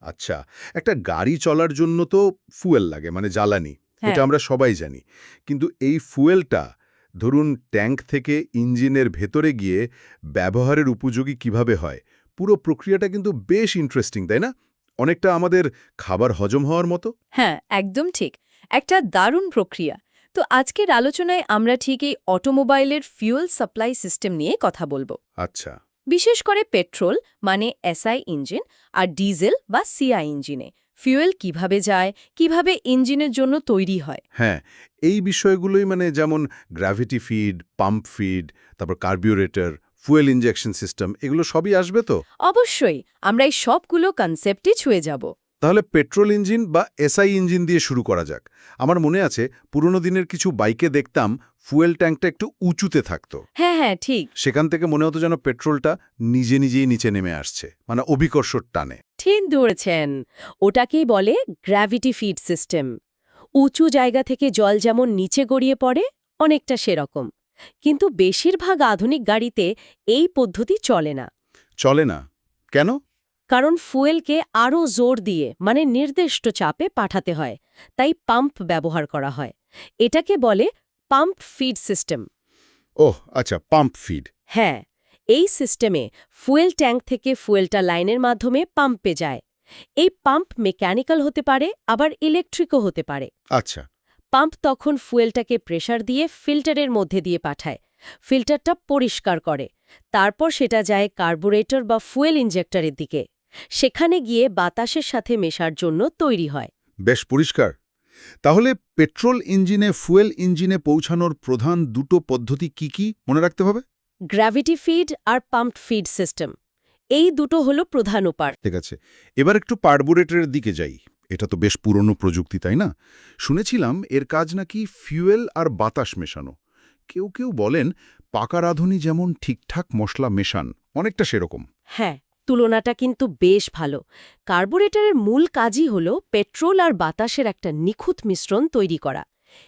আচ্ছা একটা গাড়ি চলার জন্য তো ফুয়েল লাগে মানে জ্বালানি হ্যাঁ। এটা আমরা সবাই জানি। কিন্তু এই ফুয়েলটা ধরুন ট্যাঙ্ক থেকে ইঞ্জিনের ভেতরে গিয়ে ব্যবহারের উপযোগী কীভাবে হয় পুরো প্রক্রিয়াটা কিন্তু বেশ ইন্টারেস্টিং তাই না? অনেকটা আমাদের খাবার হজম হওয়ার মতো। হ্যাঁ একদম ঠিক। একটা দারুণ প্রক্রিয়া। তো আজকের আলোচনায় আমরা ঠিক এই অটোমোবাইলের ফিউল সাপ্লাই সিস্টেম নিয়ে কথা বলব। আচ্ছা। বিশেষ করে পেট্রোল মানে এসআই ইঞ্জিন আর ডিজেল বা সিআই ইঞ্জিনে। ফিউয়েল কীভাবে যায় কীভাবে ইঞ্জিনের জন্য তৈরি হয়। হ্যাঁ এই বিষয়গুলোই মানে যেমন গ্র্যাভিটি ফিড পাম্প ফিড তারপর কার্বিউরেটর ফুয়েল ইঞ্জেকশন সিস্টেম এগুলো সবই আসবে তো? অবশ্যই আমরা এই সবগুলো কনসেপ্টই ছুঁয়ে যাব। তাহলে পেট্রোল ইঞ্জিন বা এসআই ইঞ্জিন দিয়ে শুরু করা যাক। আমার মনে আছে পুরনো দিনের কিছু বাইকে দেখতাম ফুয়েল ট্যাঙ্কটা একটু উঁচুতে থাকতো। হ্যাঁ হ্যাঁ ঠিক। সেখান থেকে মনে হতো যেন পেট্রোলটা নিজে নিজেই নিচে নেমে আসছে মানে অভিকর্ষর টানে। ঠিক ধরেছেন। ওটাকেই বলে গ্র্যাভিটি ফিড সিস্টেম। উঁচু জায়গা থেকে জল যেমন নিচে গড়িয়ে পড়ে অনেকটা সেরকম। কিন্তু বেশিরভাগ আধুনিক গাড়িতে এই পদ্ধতি চলে না। চলে না। কেন? কারণ ফুয়েলকে আরও জোর দিয়ে মানে নির্দিষ্ট চাপে পাঠাতে হয় তাই পাম্প ব্যবহার করা হয়। এটাকে বলে পাম্প ফিড সিস্টেম। ওহ আচ্ছা পাম্প ফিড। হ্যাঁ এই সিস্টেমে ফুয়েল ট্যাঙ্ক থেকে ফুয়েলটা লাইনের মাধ্যমে পাম্পে যায়। এই পাম্প মেকানিক্যাল হতে পারে আবার ইলেকট্রিকও হতে পারে। আচ্ছা। পাম্প তখন ফুয়েলটাকে প্রেশার দিয়ে ফিল্টারের মধ্যে দিয়ে পাঠায়। ফিল্টারটা পরিষ্কার করে। তারপর সেটা যায় কার্বোরেটর বা ফুয়েল ইঞ্জেক্টরের দিকে। সেখানে গিয়ে বাতাসের সাথে মেশার জন্য তৈরি হয়। বেশ পরিষ্কার। তাহলে পেট্রোল ইঞ্জিনে ফুয়েল ইঞ্জিনে পৌঁছানোর প্রধান দুটো পদ্ধতি কি কি মনে রাখতে হবে? গ্র্যাভিটি ফিড আর পাম্প ফিড সিস্টেম। এই দুটো হলো প্রধান উপার ঠিক আছে। এবার একটু কার্বুরেটরের দিকে যাই। এটা তো বেশ পুরনো প্রযুক্তি তাই না? শুনেছিলাম এর কাজ নাকি ফিউয়েল আর বাতাস মেশানো। কেউ কেউ বলেন পাকা রাঁধুনি যেমন ঠিকঠাক মশলা মেশান অনেকটা সেরকম। হ্যাঁ তুলনাটা কিন্তু বেশ ভালো। কার্বোরেটরের মূল কাজই হল পেট্রোল আর বাতাসের একটা নিখুঁত মিশ্রণ তৈরি করা।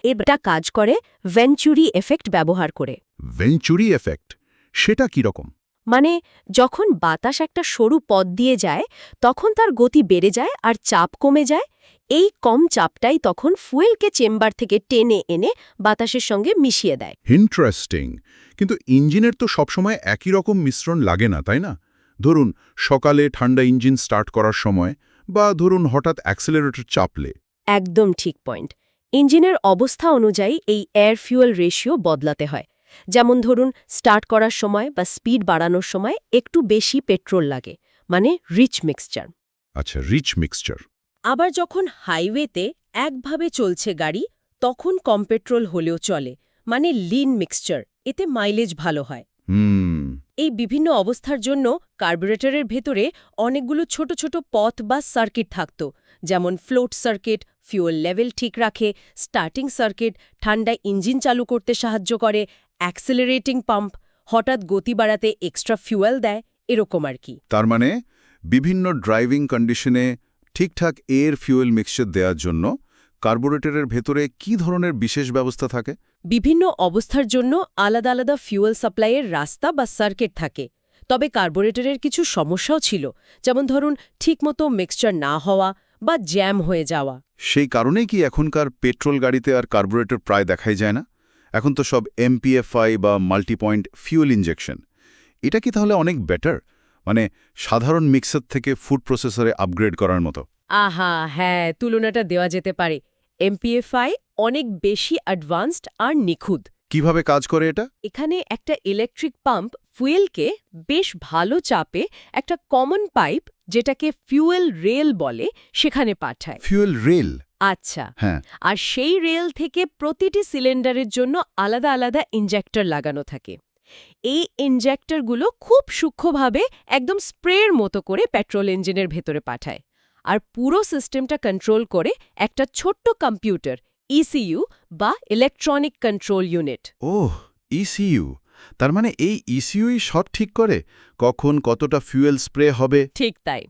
এটা কাজ করে ভেঞ্চুরি এফেক্ট ব্যবহার করে। ভেঞ্চুরি এফেক্ট সেটা কি রকম? মানে যখন বাতাস একটা সরু পথ দিয়ে যায় তখন তার গতি বেড়ে যায় আর চাপ কমে যায়। এই কম চাপটাই তখন ফুয়েলকে চেম্বার থেকে টেনে এনে বাতাসের সঙ্গে মিশিয়ে দেয়। ইন্টারেস্টিং কিন্তু ইঞ্জিনের তো সবসময় একই রকম মিশ্রণ লাগে না তাই না? ধরুন সকালে ঠান্ডা ইঞ্জিন স্টার্ট করার সময় বা ধরুন হঠাৎ অ্যাক্সেলারেটর চাপলে। একদম ঠিক পয়েন্ট। ইঞ্জিনের অবস্থা অনুযায়ী এই এয়ার ফিউয়েল রেশিও বদলাতে হয়। যেমন ধরুন স্টার্ট করার সময় বা স্পিড বাড়ানোর সময় একটু বেশি পেট্রোল লাগে মানে রিচ মিক্সচার। আচ্ছা রিচ মিক্সচার। আবার যখন হাইওয়েতে একভাবে চলছে গাড়ি তখন কম পেট্রোল হলেও চলে মানে লিন মিক্সচার এতে মাইলেজ ভালো হয়। হুম। এই বিভিন্ন অবস্থার জন্য কার্বুরেটরের ভেতরে অনেকগুলো ছোট ছোট পথ বা সার্কিট থাকত, যেমন ফ্লোট সার্কিট, ফিউয়েল লেভেল ঠিক রাখে, স্টার্টিং সার্কিট, ঠান্ডায় ইঞ্জিন চালু করতে সাহায্য করে, অ্যাক্সেলারেটিং পাম্প, হঠাৎ গতি বাড়াতে এক্সট্রা ফিউয়েল দেয়, এরকম আর কি। তার মানে বিভিন্ন ড্রাইভিং কন্ডিশনে ঠিকঠাক এর ফিউয়েল মিক্সচার দেওয়ার জন্য কার্বোরেটরের ভেতরে কি ধরনের বিশেষ ব্যবস্থা থাকে? বিভিন্ন অবস্থার জন্য আলাদা আলাদা ফিউয়েল সাপ্লাইয়ের রাস্তা বা সার্কিট থাকে। তবে কার্বোরেটরের কিছু সমস্যাও ছিল যেমন ধরুন ঠিকমতো মিক্সচার না হওয়া বা জ্যাম হয়ে যাওয়া। সেই কারণেই কি এখনকার পেট্রোল গাড়িতে আর কার্বোরেটর প্রায় দেখাই যায় না? এখন তো সব এমপিএফআই বা মাল্টিপয়েন্ট ফিউল ইঞ্জেকশন এটা কি তাহলে অনেক বেটার মানে সাধারণ মিক্সার থেকে ফুড প্রসেসরে আপগ্রেড করার মতো। আহা হ্যাঁ তুলনাটা দেওয়া যেতে পারে। এমপিএফআই অনেক বেশি অ্যাডভান্সড আর নিখুঁত। কীভাবে কাজ করে এটা? এখানে একটা ইলেকট্রিক পাম্প ফুয়েলকে বেশ ভালো চাপে একটা কমন পাইপ যেটাকে ফিউয়েল রেল বলে সেখানে পাঠায়। ফিউয়েল রেল আচ্ছা। হ্যাঁ। আর সেই রেল থেকে প্রতিটি সিলিন্ডারের জন্য আলাদা আলাদা ইনজেক্টর লাগানো থাকে। এই ইনজেক্টরগুলো খুব সূক্ষ্মভাবে একদম স্প্রের মতো করে পেট্রোল ইঞ্জিনের ভেতরে পাঠায়। আর পুরো সিস্টেমটা কন্ট্রোল করে একটা ছোট্ট কম্পিউটার ইসিইউ বা electronic control unit oh ECU তার মানে এই ইসিইউই সব ঠিক করে? কখন কতটা ফিউয়েল স্প্রে হবে? ঠিক তাই।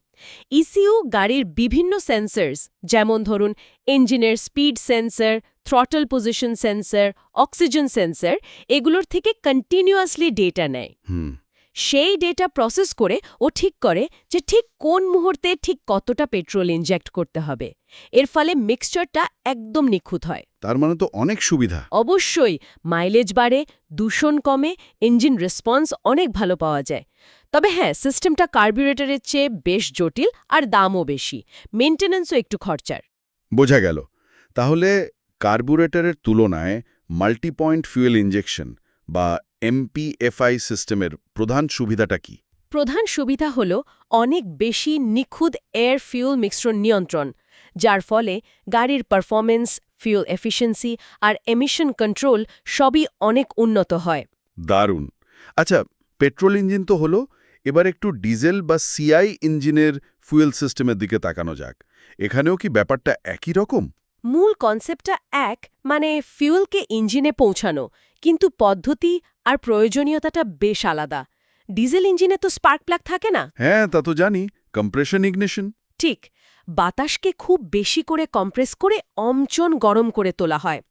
ইসিইউ গাড়ির বিভিন্ন সেন্সর্স যেমন ধরুন ইঞ্জিনের speed sensor throttle position sensor oxygen sensor এগুলোর থেকে কন্টিনিউয়াসলি ডেটা নেয়। হুম। সেই ডেটা প্রসেস করে ও ঠিক করে যে ঠিক কোন মুহূর্তে ঠিক কতটা পেট্রোল ইনজেক্ট করতে হবে। এর ফলে মিক্সচারটা একদম নিখুঁত হয়। তার মানে তো অনেক সুবিধা। অবশ্যই মাইলেজ বাড়ে দূষণ কমে ইঞ্জিন রেসপন্স অনেক ভালো পাওয়া যায়। তবে হ্যাঁ সিস্টেমটা কার্বিউরেটরের চেয়ে বেশ জটিল আর দামও বেশি। মেনটেন্যান্সও একটু খরচার। বোঝা গেল। তাহলে কার্বুরেটরের তুলনায় মাল্টিপয়েন্ট ফিউয়েল ইঞ্জেকশন বা এমপিএফআই সিস্টেমের প্রধান সুবিধাটা কি? প্রধান সুবিধা হল অনেক বেশি নিখুঁত এয়ার ফিউল মিক্সচার নিয়ন্ত্রণ যার ফলে গাড়ির পারফরমেন্স ফিউল এফিসিয়েন্সি আর এমিশন কন্ট্রোল সবই অনেক উন্নত হয়। দারুণ। আচ্ছা পেট্রোল ইঞ্জিন তো হলো এবার একটু ডিজেল বা সিআই ইঞ্জিনের ফুয়েল সিস্টেমের দিকে তাকানো যাক। এখানেও কি ব্যাপারটা একই রকম? মূল কনসেপ্টটা এক মানে ফিউলকে ইঞ্জিনে পৌঁছানো কিন্তু পদ্ধতি আর প্রয়োজনীয়তাটা বেশ আলাদা। ডিজেল ইঞ্জিনে তো স্পার্ক প্লাগ থাকে না? হ্যাঁ তা তো জানি। Compression ignition. ঠিক। বাতাসকে খুব বেশি করে কম্প্রেস করে অমচন গরম করে তোলা হয়।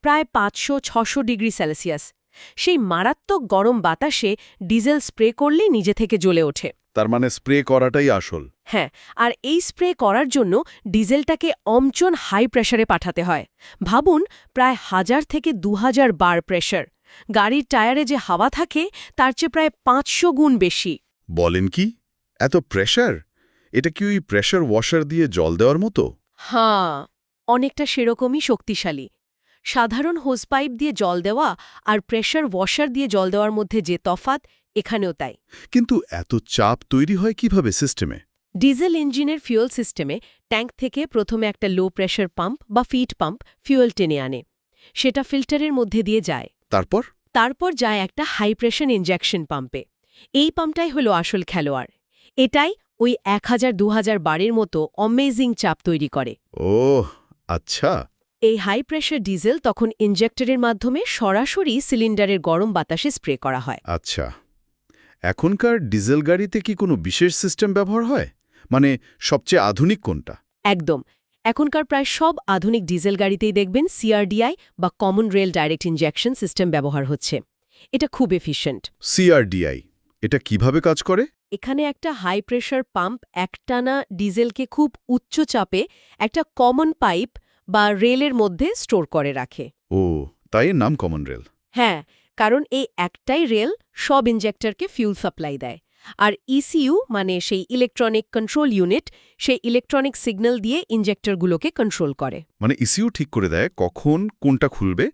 প্রায় পাঁচশো ছশো ডিগ্রি সেলসিয়াস। সেই মারাত্মক গরম বাতাসে ডিজেল স্প্রে করলেই নিজে থেকে জ্বলে ওঠে। তার মানে স্প্রে করাটাই আসল। হ্যাঁ আর এই স্প্রে করার জন্য ডিজেলটাকে অমচন হাই প্রেশারে পাঠাতে হয়। ভাবুন প্রায় হাজার থেকে দু হাজার বার প্রেশার গাড়ির টায়ারে যে হাওয়া থাকে তার চেয়ে প্রায় পাঁচশো গুণ বেশি। বলেন কি? এত প্রেশার এটা কি ওই প্রেশার ওয়াশার দিয়ে জল দেওয়ার মতো? হ্যাঁ অনেকটা সেরকমই শক্তিশালী। সাধারণ হোস পাইপ দিয়ে জল দেওয়া আর প্রেশার ওয়াশার দিয়ে জল দেওয়ার মধ্যে যে তফাত এখানেও তাই। কিন্তু এত চাপ তৈরি হয় কীভাবে সিস্টেমে ডিজেল ইঞ্জিনের ফিউল সিস্টেমে ট্যাঙ্ক থেকে প্রথমে একটা লো প্রেশার পাম্প বা ফিট পাম্প ফিউল টেনে আনে। সেটা ফিল্টারের মধ্যে দিয়ে যায়। তারপর? তারপর যায় একটা হাই প্রেশার ইনজেকশন পাম্পে এই পাম্পটাই হলো আসল খেলোয়াড়। এটাই ওই এক হাজার দু হাজার বারের মতো অমেজিং চাপ তৈরি করে। ও আচ্ছা। এই হাই প্রেশার ডিজেল তখন ইনজেক্টরের মাধ্যমে সরাসরি সিলিন্ডারের গরম বাতাসে স্প্রে করা হয়। আচ্ছা। এখনকার ডিজেল গাড়িতে কি কোনো বিশেষ সিস্টেম ব্যবহার হয়? মানে সবচেয়ে আধুনিক কোনটা? একদম। এখনকার প্রায় সব আধুনিক ডিজেল গাড়িতেই দেখবেন সিআরডিআই বা common rail direct injection system ব্যবহার হচ্ছে। এটা খুব এফিশিয়েন্ট। সিআরডিআই এটা কীভাবে কাজ করে? এখানে একটা হাই প্রেশার পাম্প একটানা ডিজেলকে খুব উচ্চ চাপে একটা কমন পাইপ বা রেলের মধ্যে স্টোর করে রাখে। ও তাই এর নাম কমন রেল? হ্যাঁ কারণ এই একটাই রেল সব ইনজেক্টরকে ফিউল সাপ্লাই দেয়। আর ইসিইউ মানে সেই ইলেকট্রনিক কন্ট্রোল ইউনিট সেই ইলেকট্রনিক সিগন্যাল দিয়ে ইনজেক্টরগুলোকে কন্ট্রোল করে। মানে ইসিও ঠিক করে দেয় কখন কোনটা খুলবে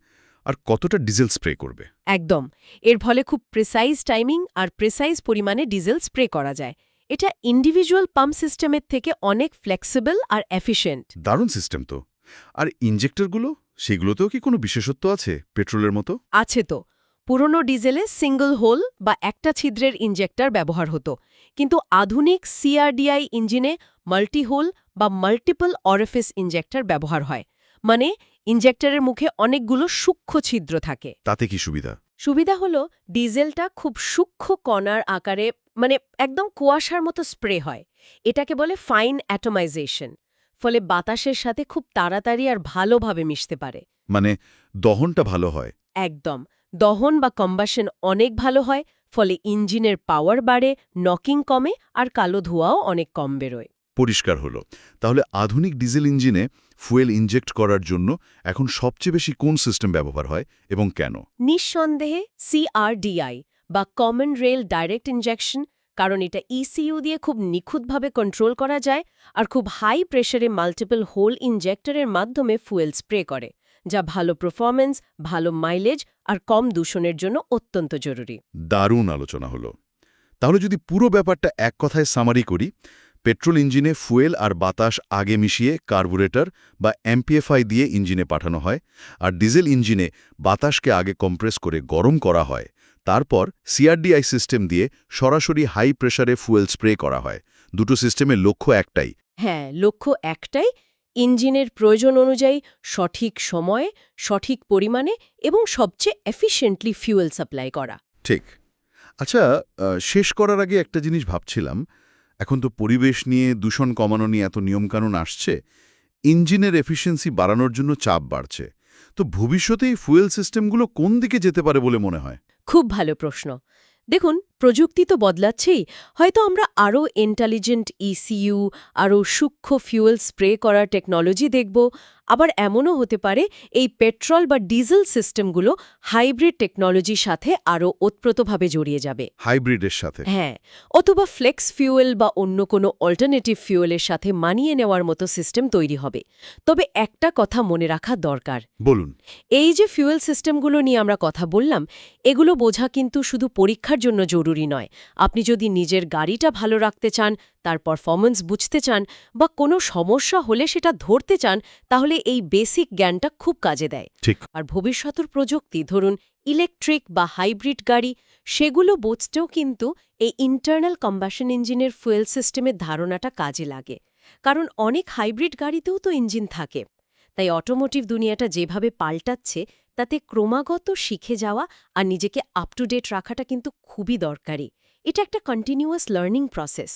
আর কতটা ডিজেল স্প্রে করবে। একদম। এর ফলে খুব প্রিসাইজ টাইমিং আর প্রিসাইজ পরিমাণে ডিজেল স্প্রে করা যায়। এটা ইন্ডিভিজুয়াল পাম্প সিস্টেমের থেকে অনেক ফ্লেক্সিবল আর এফিশিয়েন্ট দারুণ সিস্টেম তো। আর ইঞ্জেক্টরগুলো সেগুলোতেও কি কোনো বিশেষত্ব আছে পেট্রোলের মতো? আছে তো। পুরনো ডিজেলে সিঙ্গল হোল বা একটা ছিদ্রের ইনজেক্টর ব্যবহার হতো। কিন্তু আধুনিক সিআরডিআই ইঞ্জিনে মাল্টিহোল বা মাল্টিপল অরিফিস ইনজেক্টর ব্যবহার হয়। মানে ইনজেক্টরের মুখে অনেকগুলো সূক্ষ্ম ছিদ্র থাকে। তাতে কি সুবিধা? সুবিধা হলো ডিজেলটা খুব সূক্ষ্ম কণার আকারে মানে একদম কুয়াশার মতো স্প্রে হয়। এটাকে বলে ফাইন অ্যাটোমাইজেশন। ফলে বাতাসের সাথে খুব তাড়াতাড়ি আর ভালোভাবে মিশতে পারে। মানে দহনটা ভালো হয়। একদম। দহন বা কম্বাসন অনেক ভালো হয় ফলে ইঞ্জিনের পাওয়ার বাড়ে নকিং কমে আর কালো ধোঁয়াও অনেক কম বেরোয়। পরিষ্কার হলো। তাহলে আধুনিক ডিজেল ইঞ্জিনে ফুয়েল ইনজেক্ট করার জন্য এখন সবচেয়ে বেশি কোন সিস্টেম ব্যবহার হয় এবং কেন? নিঃসন্দেহে সিআরডিআই বা কমন রেল ডাইরেক্ট ইনজেকশন কারণ এটা ইসিইউ দিয়ে খুব নিখুঁতভাবে কন্ট্রোল করা যায় আর খুব হাই প্রেশারে মাল্টিপল হোল ইনজেক্টরের মাধ্যমে ফুয়েল স্প্রে করে। যা ভালো পারফরমেন্স ভালো মাইলেজ আর কম দূষণের জন্য অত্যন্ত জরুরি। দারুণ আলোচনা হলো। তাহলে যদি পুরো ব্যাপারটা এক কথায় সামারি করি পেট্রোল ইঞ্জিনে ফুয়েল আর বাতাস আগে মিশিয়ে কার্বুরেটর বা এমপিএফআই দিয়ে ইঞ্জিনে পাঠানো হয় আর ডিজেল ইঞ্জিনে বাতাসকে আগে কম্প্রেস করে গরম করা হয় তারপর সিআরডিআই সিস্টেম দিয়ে সরাসরি হাই প্রেশারে ফুয়েল স্প্রে করা হয়। দুটো সিস্টেমের লক্ষ্য একটাই। হ্যাঁ লক্ষ্য একটাই ইঞ্জিনের প্রয়োজন অনুযায়ী সঠিক সময়ে সঠিক পরিমাণে এবং সবচেয়ে এফিশিয়েন্টলি ফিউয়েল সাপ্লাই করা। ঠিক। আচ্ছা শেষ করার আগে একটা জিনিস ভাবছিলাম। এখন তো পরিবেশ নিয়ে দূষণ কমানো নিয়ে এত নিয়মকানুন আসছে ইঞ্জিনের এফিসিয়েন্সি বাড়ানোর জন্য চাপ বাড়ছে। তো ভবিষ্যতে এই ফুয়েল সিস্টেমগুলো কোন দিকে যেতে পারে বলে মনে হয়? খুব ভালো প্রশ্ন। দেখুন প্রযুক্তি তো বদলাচ্ছেই। হয়তো আমরা আরও ইন্টেলিজেন্ট ইসিইউ আরও সূক্ষ্ম ফিউয়েল স্প্রে করার টেকনোলজি দেখব। আবার এমনও হতে পারে এই পেট্রোল বা ডিজেল সিস্টেমগুলো হাইব্রিড টেকনোলজির সাথে আরও ওতপ্রোতভাবে জড়িয়ে যাবে। হাইব্রিডের সাথে? হ্যাঁ অথবা ফ্লেক্স ফিউয়েল বা অন্য কোনো অল্টারনেটিভ ফিউয়েলের সাথে মানিয়ে নেওয়ার মতো সিস্টেম তৈরি হবে। তবে একটা কথা মনে রাখা দরকার। বলুন। এই যে ফিউয়েল সিস্টেমগুলো নিয়ে আমরা কথা বললাম এগুলো বোঝা কিন্তু শুধু পরীক্ষার জন্য জরুরি নয়। আপনি যদি নিজের গাড়িটা ভালো রাখতে চান তার পারফরমেন্স বুঝতে চান বা কোনো সমস্যা হলে সেটা ধরতে চান তাহলে এই বেসিক জ্ঞানটা খুব কাজে দেয়। ঠিক। আর ভবিষ্যতের প্রযুক্তি ধরুন ইলেকট্রিক বা হাইব্রিড গাড়ি সেগুলো বুঝতেও কিন্তু এই ইন্টারনাল কম্বাসন ইঞ্জিনের ফুয়েল সিস্টেমের ধারণাটা কাজে লাগে। কারণ অনেক হাইব্রিড গাড়িতেও তো ইঞ্জিন থাকে। তাই অটোমোটিভ দুনিয়াটা যেভাবে পাল্টাচ্ছে তাতে ক্রমাগত শিখে যাওয়া আর নিজেকে আপ টু ডেট রাখাটা কিন্তু খুবই দরকারি। এটা একটা কন্টিনিউয়াস লার্নিং প্রসেস